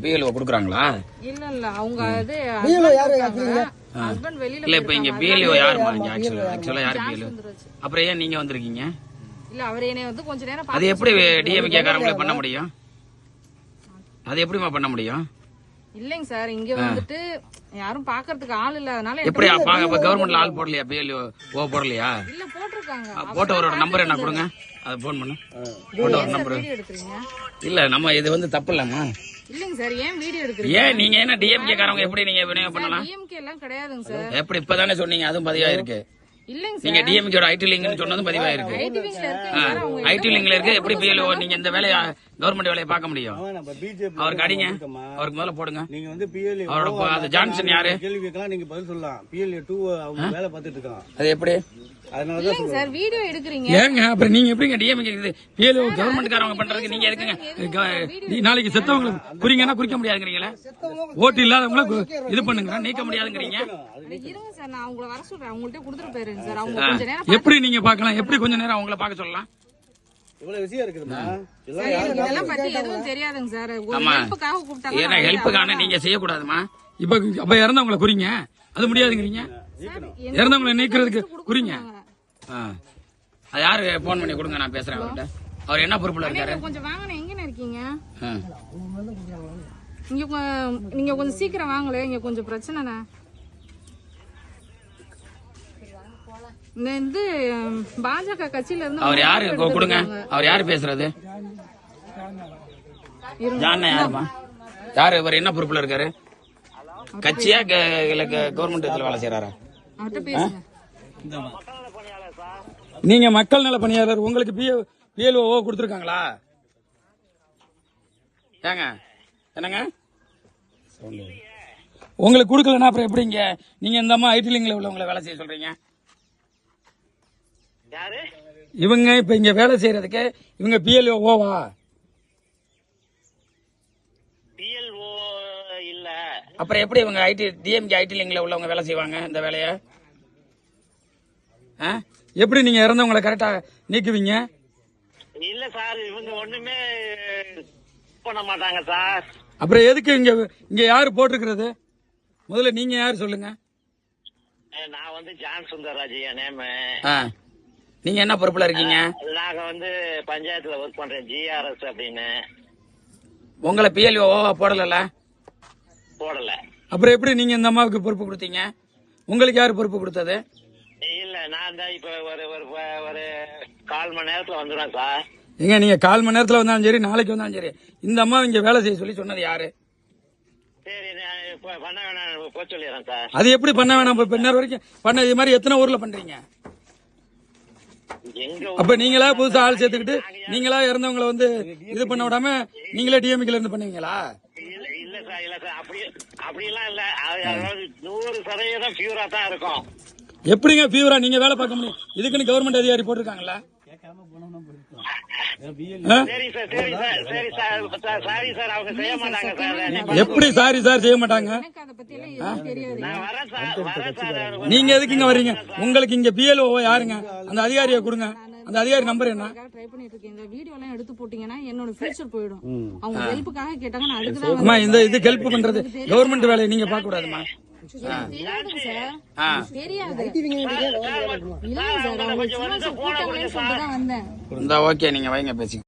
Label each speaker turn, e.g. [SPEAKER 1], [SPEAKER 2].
[SPEAKER 1] BLO கொடுக்குறாங்களா?
[SPEAKER 2] இல்ல இல்ல அவங்க
[SPEAKER 3] கேக்குறீங்க
[SPEAKER 2] ஹஸ்பண்ட் வெளியில
[SPEAKER 1] இல்ல இப்ப இங்க பிஎல்ஓ யாருமா இங்க ஆக்சுவலா ஆக்சுவலா யாரு பிஎல்ஓ அப்புறம் ஏன் நீங்க வந்திருக்கீங்க?
[SPEAKER 2] இல்ல அவர் என்னைய வந்து கொஞ்ச நேரம்
[SPEAKER 1] அது எப்படி டிஎம்கே காரங்களே பண்ண முடியும்? அது எப்படிமா பண்ண முடியும்?
[SPEAKER 2] இல்லைங்க சார் இங்க வந்துட்டு யாரும் பாக்குறதுக்கு ஆள் இல்ல அதனால
[SPEAKER 1] எப்படி கவர்மெண்ட்ல ஆள் போடலையா பிஎல்ஓ ஓ போடலையா?
[SPEAKER 2] இல்ல போட்டிருக்காங்க.
[SPEAKER 1] போட்டவரோட நம்பர் என்ன கொடுங்க அதை போன் பண்ணு. போட்டவர் நம்பர் இல்ல நம்ம இது வந்து தப்பு இல்லம்மா.
[SPEAKER 2] இல்லைங்க சார் ஏன் வீடியோ எடுக்கிறீங்க?
[SPEAKER 1] ஏன் நீங்க என்ன டிஎம்கே காரங்க எப்படி நீங்க பண்ணலாம்?
[SPEAKER 2] டிஎம்கே எல்லாம் கிடையாதுங்க சார்.
[SPEAKER 1] எப்படி இப்பதானே சொன்னீங்க அதுவும் பதிவா இருக்கு
[SPEAKER 2] இல்லைங்க
[SPEAKER 1] நீங்க டிஎம்கேட ஐடி லிங்க்னு சொன்னதும் பதிவா இருக்கு.
[SPEAKER 2] ஐடி
[SPEAKER 1] லிங்க்ல இருக்கு. எப்படி பிஎல்ஓ நீங்க இந்த வேலையை கவர்மெண்ட் வேலையை பார்க்க முடியும். அவருக்கு அடிங்க. அவருக்கு முதல்ல போடுங்க.
[SPEAKER 3] நீங்க வந்து பிஎல்ஏ
[SPEAKER 1] அவரோட ஜான்சன் யாரு?
[SPEAKER 3] கேள்வி கேட்கலாம் நீங்க பதில் சொல்லலாம். பிஎல்ஏ டூ அவங்க வேலை பார்த்துட்டு இருக்கான்.
[SPEAKER 1] அது எப்படி?
[SPEAKER 3] அதனால தான்
[SPEAKER 2] இல்லைங்க சார் வீடியோ எடுக்கிறீங்க.
[SPEAKER 1] ஏங்க அப்புறம் நீங்க எப்படிங்க டிஎம்கே இது பிஎல்ஓ கவர்மெண்ட் காரங்க பண்றதுக்கு நீங்க எதுக்குங்க? க- நீ நாளைக்கு செத்தவங்களை குறிங்கன்னா குறிக்க முடியாதுங்கிறீங்களா? ஓட்டு இல்லாதவங்கள கு- இது பண்ணுங்க நீக்க முடியாதுங்கிறீங்க.
[SPEAKER 2] இருங்க சார் நான் அவங்கள வர சொல்றேன். அவங்கள்ட்ட கொடுத்துட்டு போயிருங்க சார். அவங்க கொஞ்ச நேரம்
[SPEAKER 1] எப்படி நீங்க பார்க்கலாம்? எப்படி கொஞ்ச நேரம் அவங்கள பார்க்க சொல்லலாம்? நீங்க செய்யக்கூடாதுமா. இப்ப அப்ப இறந்தவங்களை குறிங்க. அது முடியாதுங்கிறீங்க. இறந்தவங்களை நீக்கிறதுக்கு குறிங்க. அது யாரு? போன் பண்ணி கொடுங்க நான் பேசுறேன் அவர்கிட்ட. அவர் என்ன பொறுப்புல இருக்காரு?
[SPEAKER 2] கொஞ்சம் வாங்கண்ணே. எங்கண்ணே இருக்கீங்க. இங்க நீங்க கொஞ்சம் சீக்கிரம் வாங்கல இங்க கொஞ்சம் பிரச்சனைண்ணே. இது பாஜக கட்சியில இருந்து
[SPEAKER 1] அவர் யாரு? கொடுங்க. அவர் யாரு பேசுறது? ஜான யாருமா யாரு? இவர் என்ன பொறுப்புல இருக்காரு? கட்சியா கவர்மெண்ட் வேலை செய்யறாரா நீங்க மக்கள் நல பணியாளர் உங்களுக்கு பிஎல்ஓ கொடுத்துருக்காங்களா? ஏங்க என்னங்க? உங்களுக்கு கொடுக்கலன்னா அப்புறம் எப்படிங்க? நீங்க இந்த அம்மா ஐடி லிங்க்ல உள்ளவங்களை வேலை செய்ய சொல்றீங்க? இவங்க இப்ப இங்க வேலை செய்யறதுக்கு இவங்க பிஎல்ஓ ஓவா அப்புறம் எப்படி இவங்க ஐடி டிஎம்கே ஐடி லிங்க்ல உள்ளவங்க வேலை செய்வாங்க இந்த வேலையை? எப்படி நீங்க இறந்தவங்களை கரெக்டா நீக்குவீங்க?
[SPEAKER 4] இல்ல சார் இவங்க ஒண்ணுமே பண்ண மாட்டாங்க சார்.
[SPEAKER 1] அப்புறம் எதுக்கு இங்க இங்க யாரு போட்டிருக்கிறது? முதல்ல நீங்க யாரு சொல்லுங்க.
[SPEAKER 4] நான் வந்து ஜான் சுந்தரராஜ் என் நேமு.
[SPEAKER 1] நீங்க என்ன பொறுப்புல இருக்கீங்க?
[SPEAKER 4] நாங்க வந்து பஞ்சாயத்துல ஒர்க் பண்றேன் ஜிஆர்எஸ் அப்படின்னு.
[SPEAKER 1] உங்களை பிஎல்ஓ போடல
[SPEAKER 4] போடல.
[SPEAKER 1] அப்புறம் எப்படி நீங்க இந்த அம்மாவுக்கு பொறுப்பு கொடுத்தீங்க? உங்களுக்கு யாரு பொறுப்பு கொடுத்தது?
[SPEAKER 4] நான் தான் இப்ப ஒரு ஒரு ஒரு கால் மணி நேரத்துல வந்துடுவேன் சார்.
[SPEAKER 1] ஏங்க நீங்க கால் மணி நேரத்துல வந்தாலும் சரி நாளைக்கு வந்தாலும் சரி. இந்த அம்மா இங்க வேலை செய்ய சொல்லி சொன்னது யாரு?
[SPEAKER 4] சரி நான் இப்ப பண்ண வேணாம் சொல்லிடுறேன் சார்.
[SPEAKER 1] அது எப்படி பண்ண வேணாம் இப்ப நேரம் வரைக்கும் பண்ண இது மாதிரி எத்தனை ஊர்ல பண்றீங்க?
[SPEAKER 4] எங்க
[SPEAKER 1] அப்ப நீங்களா புதுசா ஆள் சேர்த்துக்கிட்டு நீங்களா இறந்தவங்களை வந்து இது பண்ண விடாம நீங்களே டிஎம்கேல இருந்து பண்ணுவீங்களா?
[SPEAKER 4] இல்ல இல்ல சார் இல்ல சார். அப்படி அப்படிலாம் இல்ல. அது அதாவது நூறு சதவீதம் பியூரா தான் இருக்கும்.
[SPEAKER 1] எப்படிங்க ஃபீவரா நீங்க வேலை பார்க்க முடியும். இதுக்குன்னு கவர்மெண்ட் அதிகாரி போட்டிருக்காங்களா ஆ?
[SPEAKER 4] சரி சார் சரி சார் சரி சார். சார் சாரி சார் அவங்க செய்ய மாட்டாங்க சார்.
[SPEAKER 1] எப்படி சாரி சார் செய்ய மாட்டாங்க?
[SPEAKER 2] எனக்கு அதை பத்தி எல்லாம் எதுவும் தெரியாது.
[SPEAKER 4] நான் வரேன் சார் வரேன் சார்.
[SPEAKER 1] நீங்க எதுக்குங்க வர்றீங்க? உங்களுக்கு இங்க பிஎல்ஓ யாருங்க? அந்த அதிகாரியை கொடுங்க. அந்த அதிகாரி நம்பர் என்ன?
[SPEAKER 2] ட்ரை பண்ணிட்டு இருக்கேன். இந்த வீடியோ எல்லாம் எடுத்து போட்டீங்கன்னா என்னோட ஃபியூச்சர் போயிடும். அவங்க ஹெல்ப்புக்காக கேட்டாங்க நான் அதுக்கு தான்
[SPEAKER 1] அம்மா இந்த இது ஹெல்ப் பண்றது கவர்மெண்ட் வேலையை நீங்க பார்க்க கூடாதுமா இருந்தா ஓகே நீங்க வைங்க பேசி